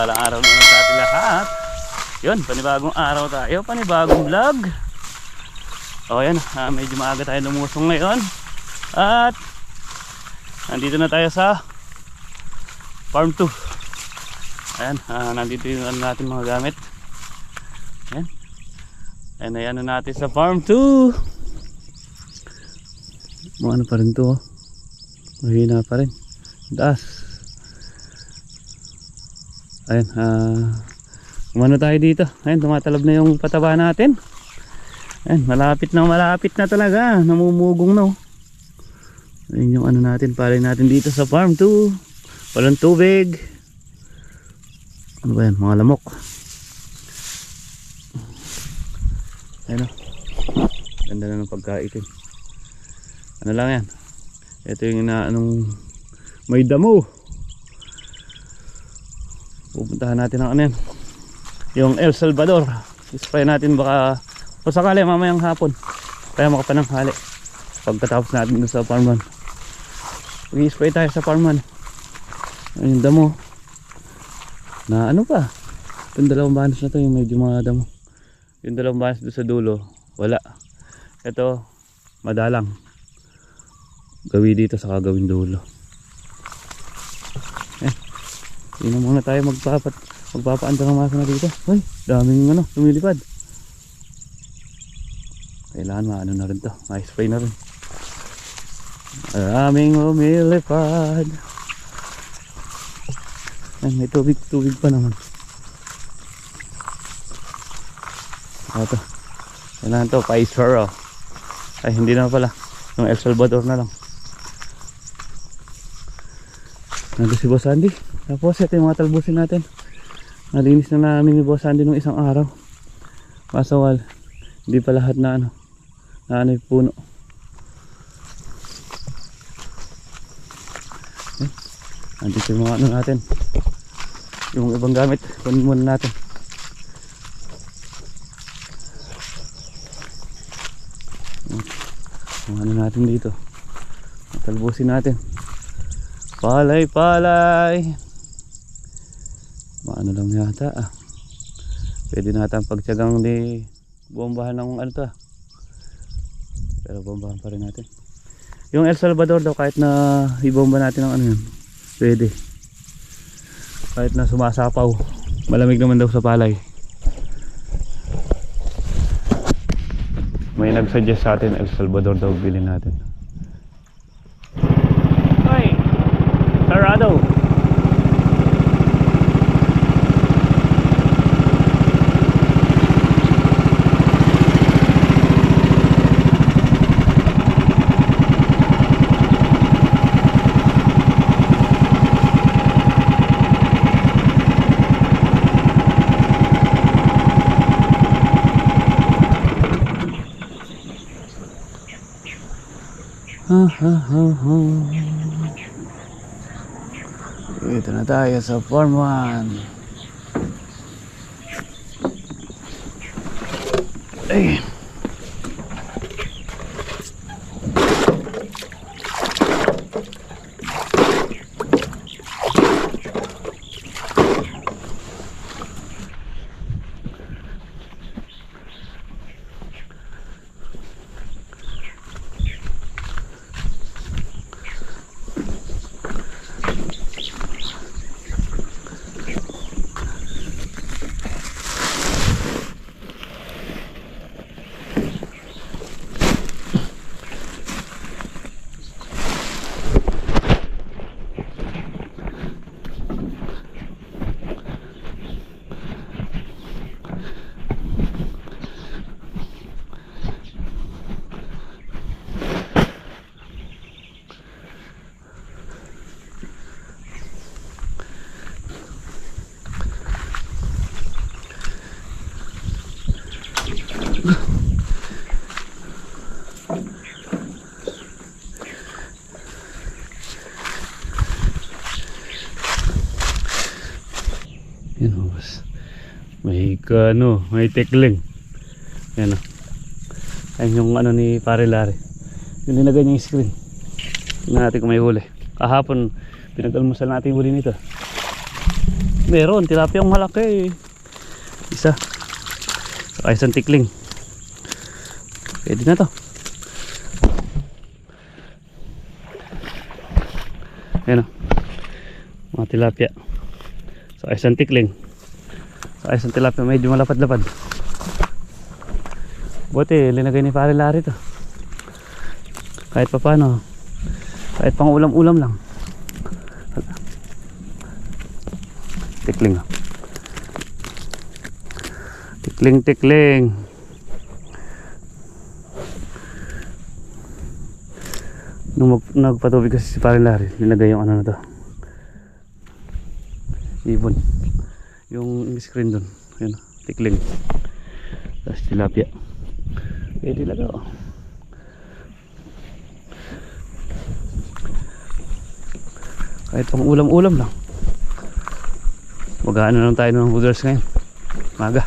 Pagpalang araw naman sa ating lahat. Yun, panibagong araw tayo, panibagong vlog. O yan, ah, medyo maaga tayo lumusong ngayon. At nandito na tayo sa farm 2. Ayan, ah, nandito yung ano natin mga gamit. Ayan. Ayan na ano natin sa farm 2. Mga ano pa rin to oh. Mahina pa rin. Taas. Ah... umano tayo dito. Ayan, tumatalab na yung pataba natin. Ayan, malapit na malapit na talaga. Namumugong na oh. Ayan yung ano natin, palay natin dito sa farm 2. Walang tubig. Ano ba yan? Mga lamok. Ayan oh. Ganda na ng pagkaitin. Ano lang yan? Ito yung na anong may damo. Pupuntahan natin ang ano. Yung El Salvador. Spray natin baka o sakali mamayang hapon. Kaya makapananghali. Pagkatapos natin dun sa farm run. Mag-spray tayo sa farm run. Ayun yung damo. Na ano pa? Itong dalawang banos na to yung medyo mga damo. Yung dalawang banos doon sa dulo. Wala. Ito madalang. Gawi dito sa kagawin dulo. Hindi na muna tayo magpapat magpapaanda ng masa na dito. Hoy, daming ano, lumilipad. Kailangan maano na rin to. Ma-spray na rin. Maraming lumilipad. Ay, may tubig, tubig pa naman. Ito. Kailangan to, pa-spray oh. Ay, hindi na pala. Yung El Salvador na lang. Nandito si Boss Andy. Tapos ito yung mga talbusin natin. Nalinis na namin ni Boss Andy nung isang araw. Masawal. Hindi pa lahat na ano. Na ano yung puno. Eh, nandito yung mga ano natin. Yung ibang gamit. Kunin muna natin. Yung ano natin dito. Talbusin natin. Palay, palay. Maano lang yata ah. Pwede natin pagtsagang di bombahan ng ano to ah. Pero bombahan pa rin natin. Yung El Salvador daw kahit na ibomba natin ng ano yun. Pwede. Kahit na sumasapaw. Malamig naman daw sa palay. May nagsuggest sa atin El Salvador daw bilhin natin. Ha, ha, ha, ha. Ito na tayo sa Farm 1. Ay. May ano, may tekling. Yan o. Ayun yung ano ni Pare Larry. Yung linagay niya yung screen. Tingnan natin kung may huli. Kahapon, Pinag-almusal natin huli nito. Meron, tilapia ang malaki. Isa. Saka isang tikling. Pwede na to. Ayan o. Mga tilapia. Saka isang tikling. Saka isang tilapia medyo malapad-lapad. Buti, linagay ni Pare Larry to. Kahit pa paano. Kahit pang ulam-ulam lang. Tikling ah. Tikling, tikling. Nung mag, nagpatubig kasi si Pare Larry, linagay yung ano na to. Ibon. Yung screen dun. Yun, tikling. Tapos tilapia. Pwede lang oh. Kahit pang ulam-ulam lang. Mag-ano lang tayo ng noodles ngayon. Maga.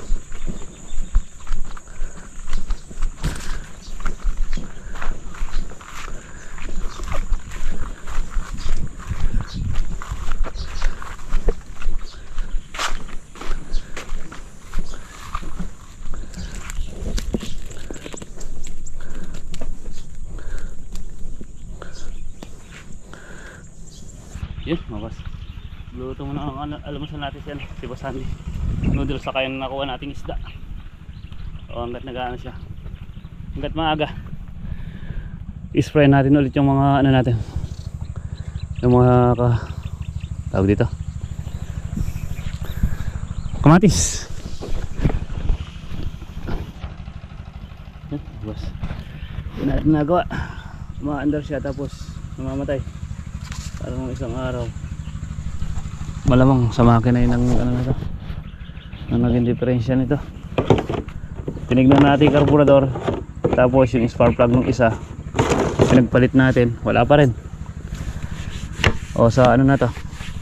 Yun, mabas. Luto mo na ang ano, almusal natin siya, si Boss Andy. Noodles sa kaya nakuha nating isda. O hanggat nag siya. Hanggat maaga. I-spray natin ulit yung mga ano natin. Yung mga ka tawag dito. Kamatis. Boss. Yun natin nagawa. Umaandar siya tapos namamatay. Parang isang araw. Malamang sa makina yun ang ano na to. Ang naging diferensya nito. Tinignan natin yung carburetor. Tapos yung spark plug ng isa. Pinagpalit natin. Wala pa rin. O sa ano na to.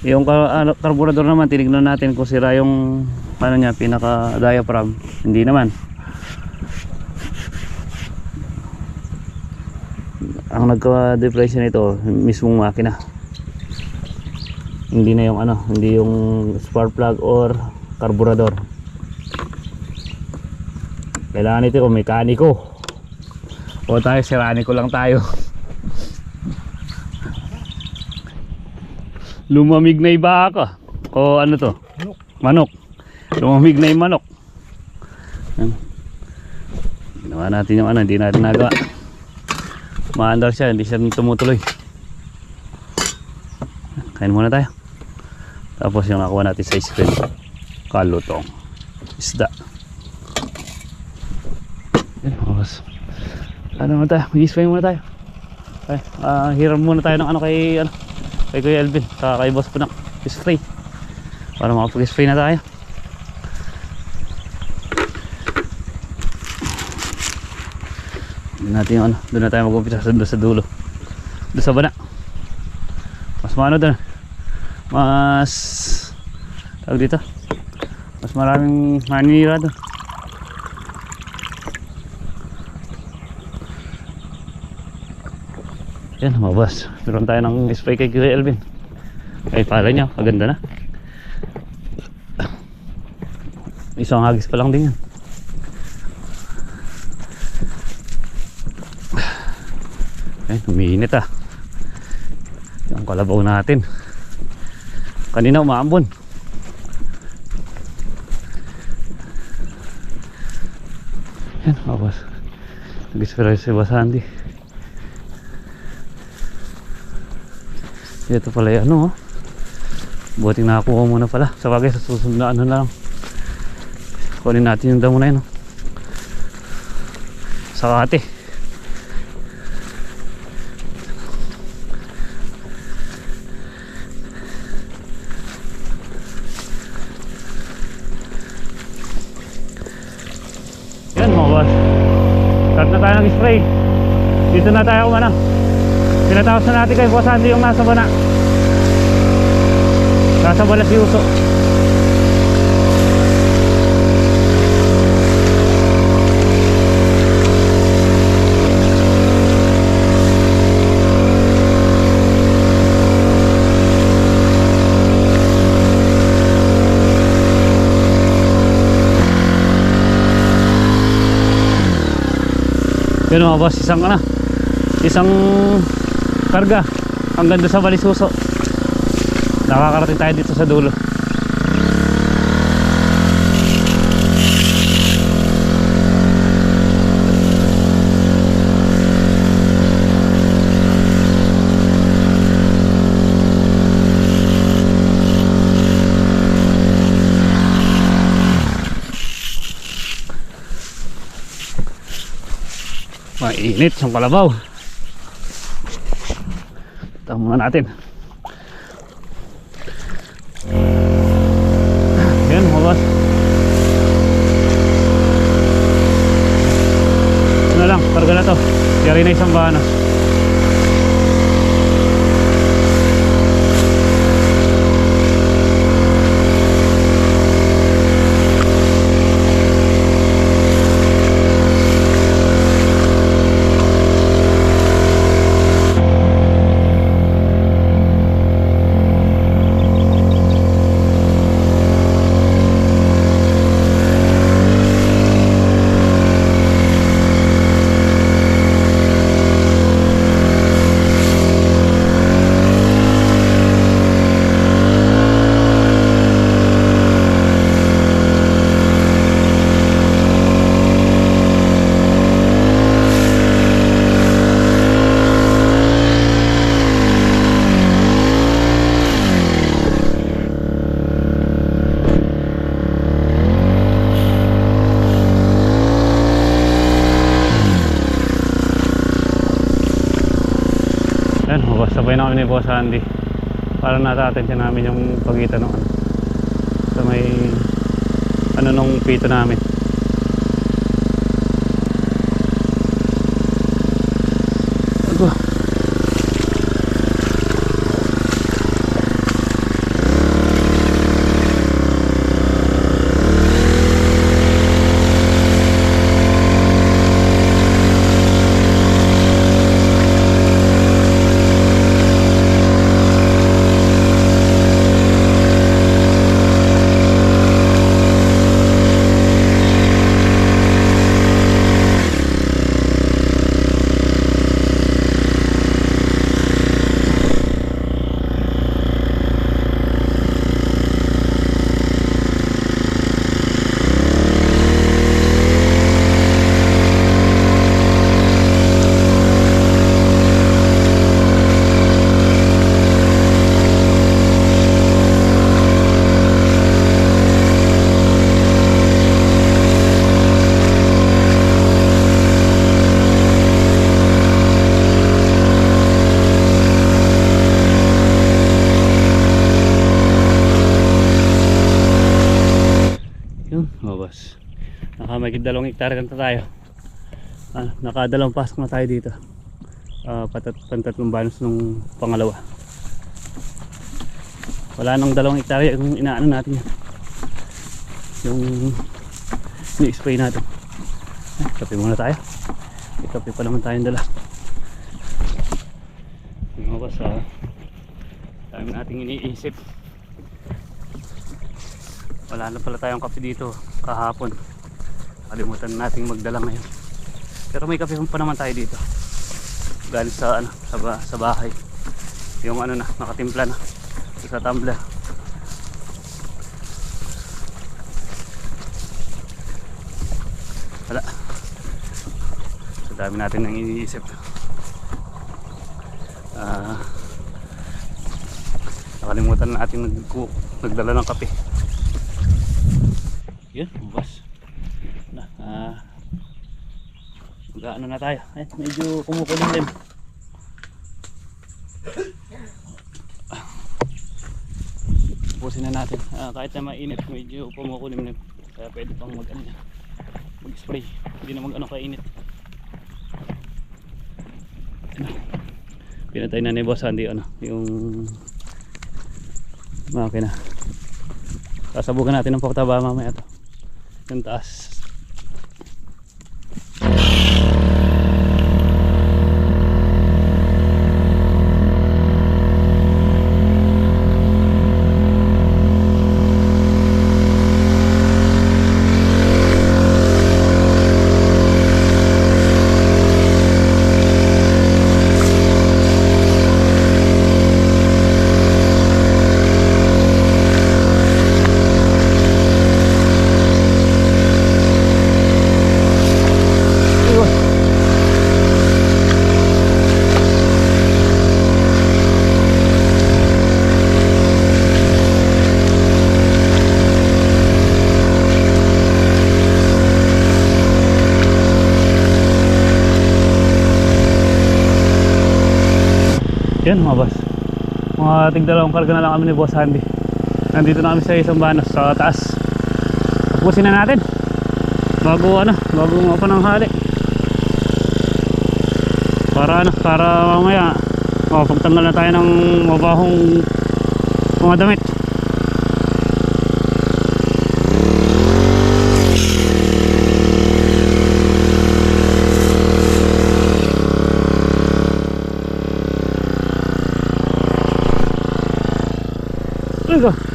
Yung ano, naman tinignan natin kung sira yung ano niya pinaka diaphragm. Hindi naman. Ang nagka-depression nito mismong makina hindi na yung ano hindi yung spark plug or carburetor. Kailangan ito kung mekaniko o tayo siraniko lang tayo. Lumamig na iba ka o ano to? Manok. Lumamig na yung manok. Ginawa natin yung ano hindi natin nagawa. Maandar siya hindi siya tumutuloy kain muna tayo tapos yung nakuha natin sa screen kalutong. Isda. Tapos ano muna tayo? Mag-spray muna tayo. Okay. ah hiram muna tayo ng ano kay ano kay Kuya Elvin saka kay Boss Punak spray. Para makapag-spray na tayo. Doon natin yung ano doon na tayo mag-umpisa sa, doon sa dulo. Doon sa bana. Mas maano doon mas tawag dito? Mas maraming maninira doon yan mabas meron tayo ng spray kay Kuya Elvin. Ay pala niya. Kaganda na. Isang hagis pa lang din yan ay umiinit ah. Yung kalabaw natin kanina umaambon. Yan awas nag-spray si Basandi ito pala yung ano oh. Buting nakakuha muna pala. Sa bagay sa susunod na ano na lang. Kunin natin yung damo na yun oh. sa kate doon na tayo kumana pinataos na natin kay Boss Andy yung nasa bana. Nasa bala si Uso. Yun mga boss, isang ka na isang karga hanggang doon sa Balisuso. Nakakarating tayo dito sa dulo. Mainit siyang kalabaw. Ito muna natin. Yan mga boss. Ano lang, karga na to. Yari na isang bahana. Yan, mga sabay na kami ni Boss Andy. Para nata-attention namin yung pagitan ng ano. Sa may ano nung pito namin. Ako. Yun, mga boss. Naka may dalawang hektare kanta tayo. Ah, nakadalawang pasok na tayo dito. Ah, patat pantatlong banos nung pangalawa. Wala nang dalawang hektare yung inaano natin yan. Yung ni-spray natin. Ah, kape muna tayo. May kape pa naman tayong dala. Mga boss, ah, dami nating iniisip wala na pala tayong kape dito kahapon kalimutan nating magdala ngayon. Pero may kape pa naman tayo dito. Galing sa ano sa, sa bahay. Yung ano na nakatimpla na. Sa tumbler. Wala. Sa dami natin nang iniisip. Ah nakalimutan na natin nag nagdala ng kape yun, bus. Na, ah, mag-ano na tayo. Ay, medyo kumukulimlim. Pusin na natin. Ah, kahit na mainit, medyo kumukulimlim. Kaya pwede pang mag ano, yan, mag-spray. Hindi na kainit. Ano, Pinatay na ni Boss Andy ano, yung makina. Sasabugan natin ng pagtaba mamaya to. Yung taas. Yan mga boss. Mga tigdalawang karga na lang kami ni Boss Andy. Nandito na kami sa isang banos sa taas. Tapusin na natin. Bago ano, bago mga pananghali. Para ano, para mamaya makapagtanggal na tayo ng mabahong mga damit. Öyle.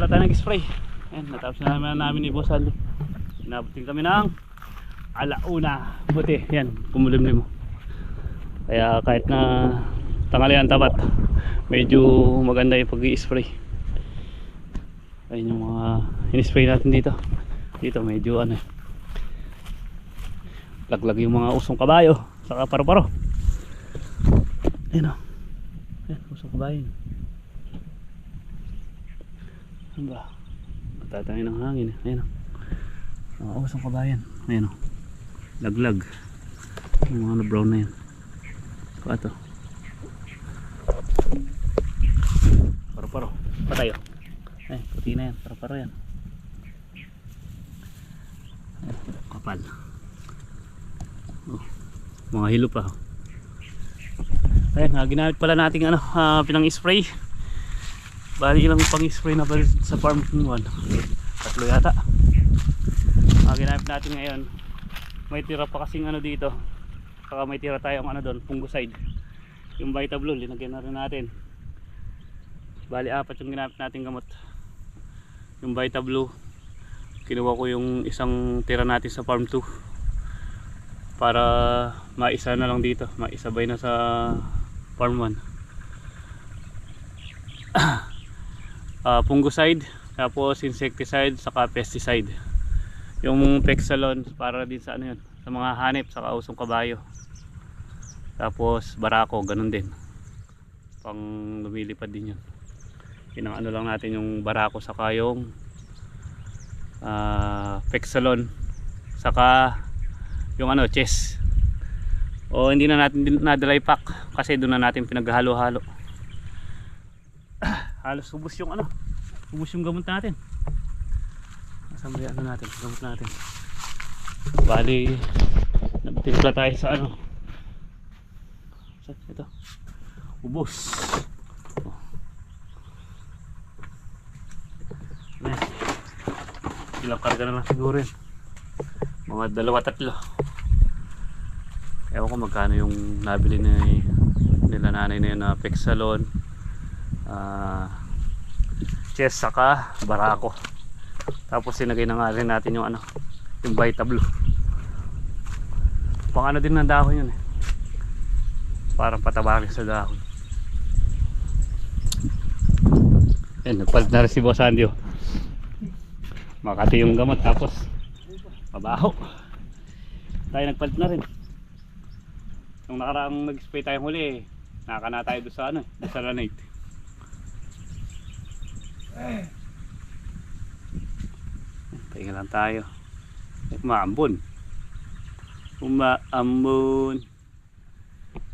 Pala tayo nag-spray. Ayan, natapos na namin, namin ni Boss Aldo. Inabutin kami ng alauna. Buti, yan, kumulimlim mo. Kaya kahit na tanghalian tapat, medyo maganda yung pag-i-spray. Ayun yung mga in-spray natin dito. Dito medyo ano. Laglag yung mga usong kabayo, saka paro-paro. Ayun o. Ayan, usong kabayo. Ano ba? Matatangin ng hangin. eh. Ayan o. Mga usong kabayan. Ayan o. Laglag. Yung mga brown na yan. Saka ito. Paro-paro. Patay o. Ay, puti na yan. Paro-paro yan. Ayan, kapal. Oh, mga hilo pa. oh. Ayan, ah, ginamit pala nating ano, ah, pinang-spray. Bali ilang pang-spray na pala sa farm ko 1. Tatlo yata. Ang ginamit natin ngayon, may tira pa kasing ano dito. Saka may tira tayong ano doon, fungicide. Yung Vita Blue, linagyan na rin natin. Bali apat yung ginamit nating gamot. Yung Vita Blue, kinuha ko yung isang tira natin sa farm 2 para maisa na lang dito, maisabay na sa farm 1. uh, fungicide tapos insecticide saka pesticide. Yung Pexalon para din sa ano yun sa mga hanip saka usong kabayo. Tapos barako ganun din. Pang lumilipad din yun. Yun ang ano lang natin yung barako saka yung uh, Pexalon saka yung ano chess. O hindi na natin din- na-dry pack kasi doon na natin pinaghalo-halo halos ubos yung ano ubos yung gamot natin. Nasaan ba ano natin gamot natin? Bali nagtimpla tayo sa ano. Ito. Ubos. Ayan. ilang karga na lang siguro yun. Mga dalawa tatlo. Ewan ko magkano yung nabili ni nila nanay na yun na Pexalon ah chess saka barako. Tapos sinagay na nga rin natin yung ano yung Vita Blue pang ano din ng dahon yun eh. Parang patabari sa dahon. Yan nagpalit na rin si Boss Andy oh. makati yung gamot tapos mabaho. Tayo nagpalit na rin. Nung nakaraang nag-spray tayong huli nakaka na tayo doon sa ano doon sa ranate Tingnan lang tayo. Umaambon. Umaambon.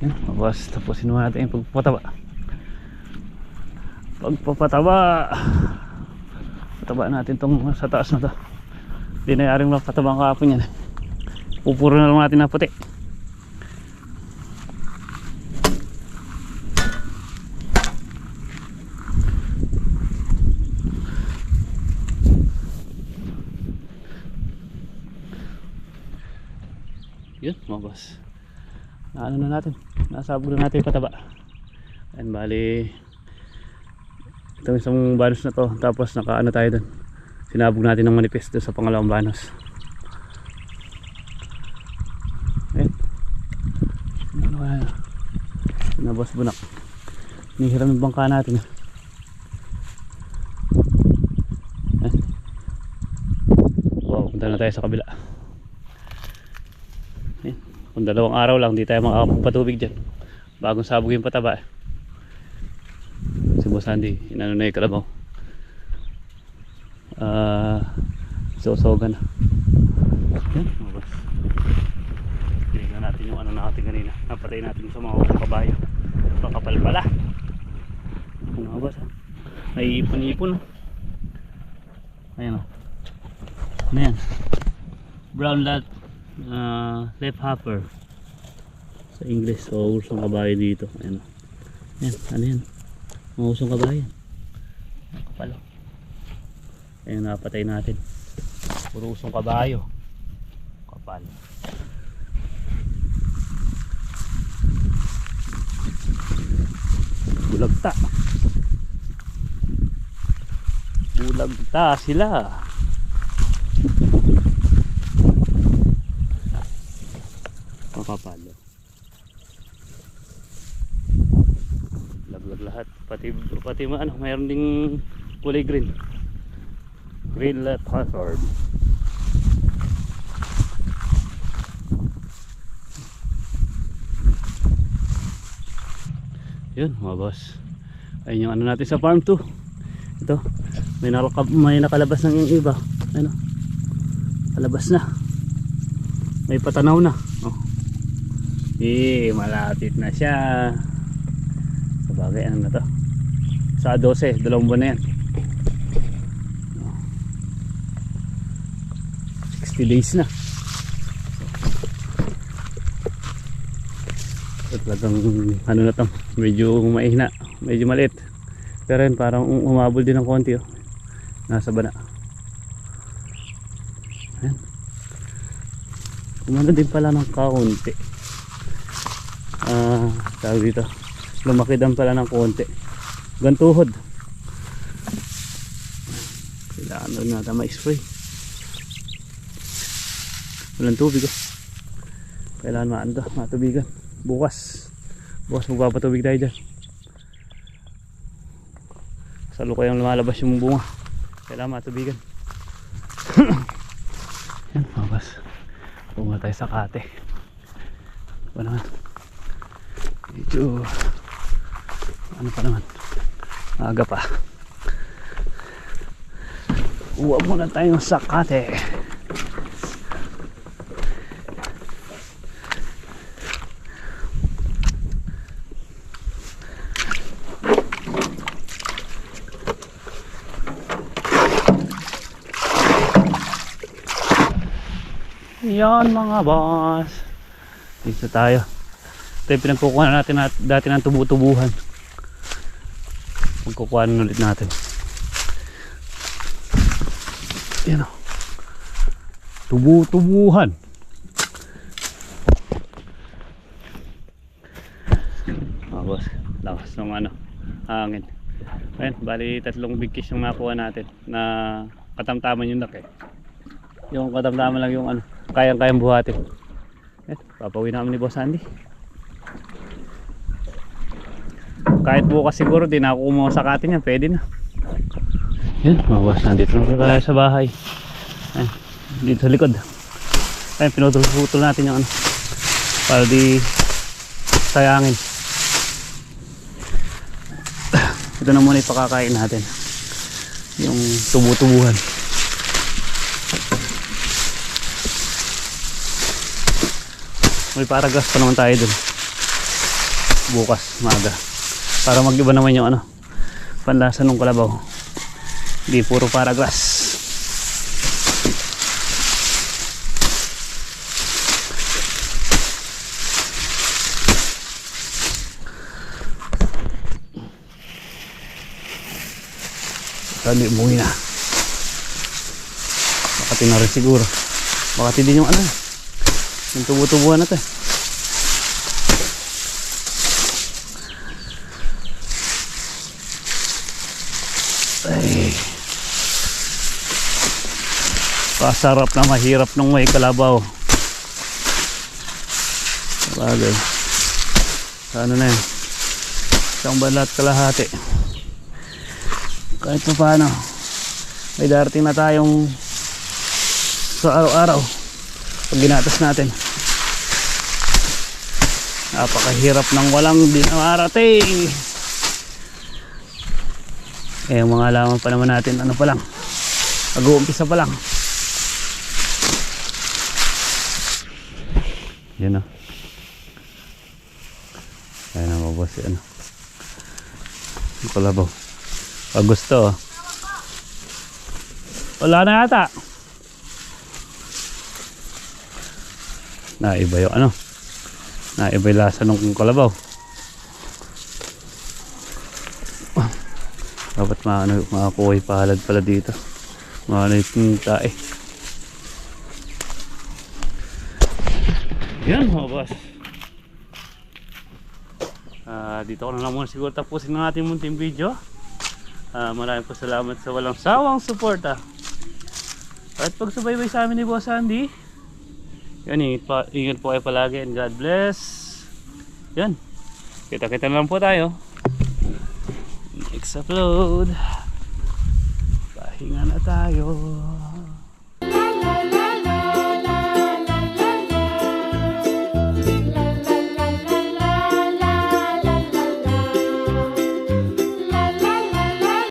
Yan, mabas. Tapusin mo natin yung pagpapataba. Pagpapataba. Pataba natin tong sa taas na to. Hindi na yaring mapatabang kahapon yan. Pupuro na lang natin na puti. Yun, mga boss. Na ano na natin. Nasabog na natin yung pataba. And bali ito isang banos na to. Tapos nakaano tayo dun. Sinabog natin ng manifest sa pangalawang banos. Ayun. Ano kaya? Nabas bunak. Nihiram yung bangka natin. Ayun. Wow, punta na tayo sa kabila. Ayun. Kung dalawang araw lang, di tayo makakapagpatubig dyan. Bagong sabog yung pataba. Si Boss Andy, inano na yung kalabaw. Ah, susogan na. Yan, mga boss. Tingnan natin yung ano natin kanina. Napatay natin sa mga kabayo. Pakapal pala. Ano ah? May ipon-ipon. ah. Ayan o. Ano yan? Brown lat uh, left hopper. Sa English. So, ursong kabayo dito. Ayan. Ayan, ano yan? Mga usong kabayo. Kapal o. Ayan, napatay natin. Puro usong kabayo. Kapal. Bulagta. Bulagta sila. Papapalo. Laglag lahat. Pati, ano, mayroon ding kulay green. Green let hazard. Yun mga boss. Ayun yung ano natin sa farm 2. Ito. May, nalaka, may nakalabas ng yung iba. Ano? Kalabas na. May patanaw na. Oh. Eh, malapit na siya. Sa bagay, ano na to? Sa 12, dalawang buwan na yan. 60 days na. So, talagang ano na to, medyo mahina, medyo maliit. Pero yun, parang um- umabol din ng konti oh. Nasa bana. Ayan. Umano din pala ng kaunti. Ah, tawag dito. Lumaki din pala ng konti. Gantuhod. Kailangan doon natin ma-spray. Walang tubig oh. Kailangan maanda, matubigan. Bukas. Bukas magpapatubig tayo dyan. Sa lukay ang lumalabas yung bunga. Kailangan matubigan. Yan, bukas. Bunga tayo sa kate. Ano naman? Medyo ano pa naman? Aga pa. Uwa muna tayong sakate. Yan mga boss. Dito tayo. Ito yung pinagkukuha natin nat dati ng tubutubuhan. Magkukuha na ulit natin. Yan o. Tubu-tubuhan. Boss. Lakas ng ano. Hangin. Ayun, bali tatlong big fish yung nakuha natin na katamtaman yung laki. Yung katamtaman lang yung ano, kayang-kayang buhatin. Eh, papawin namin ni Boss Andy. Kahit bukas siguro, di na ako kumuha sa katin yan, pwede na. Yan, boss, nandito na tayo sa bahay. Ayun, dito sa likod. Ayun, pinutol-putol natin yung ano, para di sayangin. Ito na muna ipakakain natin. Yung tubu-tubuhan. May paragas pa naman tayo dun. Bukas, maga. Para mag-iba naman yung ano, panlasa ng kalabaw. Hindi puro paragas. Sabi, umuwi na. Makati na rin siguro. Makati din yung ano, Yung tubo-tubuhan na Pasarap na mahirap nung may kalabaw. Bagay. Ano na yun? Isang balat kalahati. Kahit pa paano. May darating na tayong sa araw-araw. Pag ginatas natin. Napakahirap ng walang dinarating. Eh, mga alaman pa naman natin, ano pa lang. Mag-uumpisa pa lang. Yan o. Ayan na mabos si ano. Yung kalabaw. Pag gusto oh. Wala na yata. Naiba yung ano. Naiba yung lasa ng kalabaw. Dapat maano, makakuha palad pala dito. Maano yung tae. Yan mga boss. Ah, dito ko na lang muna siguro tapusin ng ating munting video. Ah, maraming po salamat sa walang sawang suporta. At pagsubaybay sa amin ni Boss Andy. Yan, ingat, pa, ingat po kayo palagi and God bless. Yan. Kita-kita na lang po tayo. Next upload. Pahinga na tayo.